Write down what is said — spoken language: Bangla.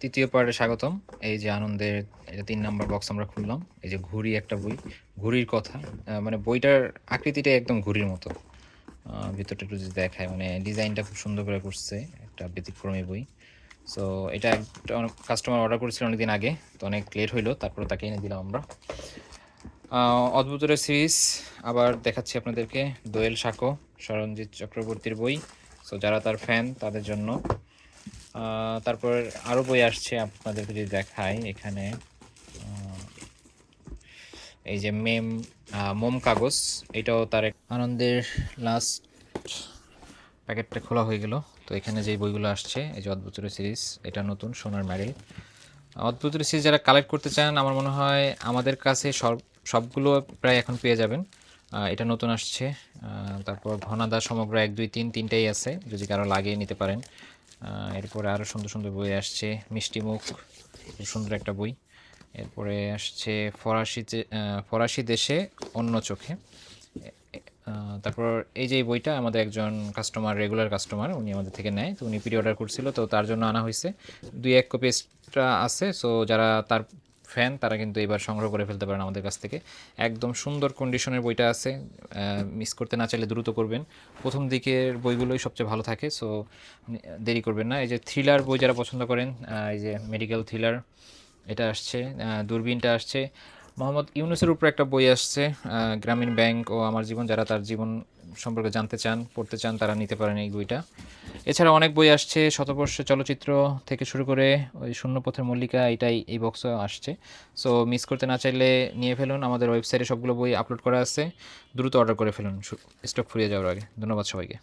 তৃতীয় পার্টে স্বাগতম। এই যে আনন্দের এটা তিন নাম্বার বক্স আমরা খুললাম। এই যে ঘুড়ি একটা বই। ঘুড়ির কথা। মানে বইটার আকৃতিটা একদম ঘুড়ির মতো। ভিতরটা একটু যদি দেখায় মানে ডিজাইনটা খুব সুন্দর করে করছে একটা ব্যতিক্রমী বই। সো এটা একটা অনেক কাস্টমার অর্ডার করেছিল অনেকদিন আগে, তো অনেক লেট হইল, তারপরে তাকে এনে দিলাম আমরা। অদ্ভুতের সিরিজ আবার দেখাচ্ছি আপনাদেরকে দোয়েল সাঁকো সরঞ্জিৎ চক্রবর্তীর বই। সো যারা তার ফ্যান তাদের জন্য। তারপর আরও বই আসছে আপনাদেরকে যদি দেখাই এখানে। এই যে মেম মোম কাগজ, এটাও তার আনন্দের লাস্ট প্যাকেটটা খোলা হয়ে গেল। তো এখানে যে বইগুলো আসছে, এই যে অদ্ভুতের সিরিজ এটা নতুন, সোনার ম্যারি অদ্ভুতের সিরিজ যারা কালেক্ট করতে চান, আমার মনে হয় আমাদের কাছে সব সবগুলো প্রায় এখন পেয়ে যাবেন। এটা নতুন আসছে। তারপর ঘনাদা সমগ্র এক, দুই, তিন, তিনটাই আছে। যদি কারও লাগে নিতে পারেন। এরপরে আরও সুন্দর সুন্দর বই আসছে। মিষ্টি মুখ, সুন্দর একটা বই। এরপরে আসছে ফরাসিতে ফরাসি দেশে অন্য চোখে। তারপর এই যে বইটা আমাদের একজন কাস্টমার রেগুলার কাস্টমার উনি আমাদের থেকে নেয়। তো উনি প্রি অর্ডার করছিল। তো তার জন্য আনা হয়েছে। দুই, এক কপি এক্সট্রা আছে। সো যারা তার ফ্যান তারা কিন্তু এবার সংগ্রহ করে ফেলতে পারেন আমাদের কাছ থেকে। একদম সুন্দর কন্ডিশনের বইটা আছে। মিস করতে না চাইলে দ্রুত করবেন। প্রথম দিকের বইগুলোই সবচেয়ে ভালো থাকে সো দেরি করবেন না। এই যে থ্রিলার বই যারা পছন্দ করেন এই যে মেডিকেল থ্রিলার এটা আসছে। দূরবীনটা আসছে। মোহাম্মদ ইউনুসের উপর একটা বই আসছে গ্রামীণ ব্যাংক ও আমার জীবন, যারা তার জীবন সম্পর্কে জানতে চান, পড়তে চান, তারা নিতে পারেন এই বইটা। এছাড়া অনেক বই আসছে, শতবর্ষ চলচ্চিত্র থেকে শুরু করে ওই শূন্যপথের মল্লিকা, এটাই এই বক্সে আসছে। সো মিস করতে না চাইলে নিয়ে ফেলুন, আমাদের ওয়েবসাইটে সবগুলো বই আপলোড করা আছে। দ্রুত অর্ডার করে ফেলুন স্টক ফুরিয়ে যাওয়ার আগে। ধন্যবাদ সবাইকে।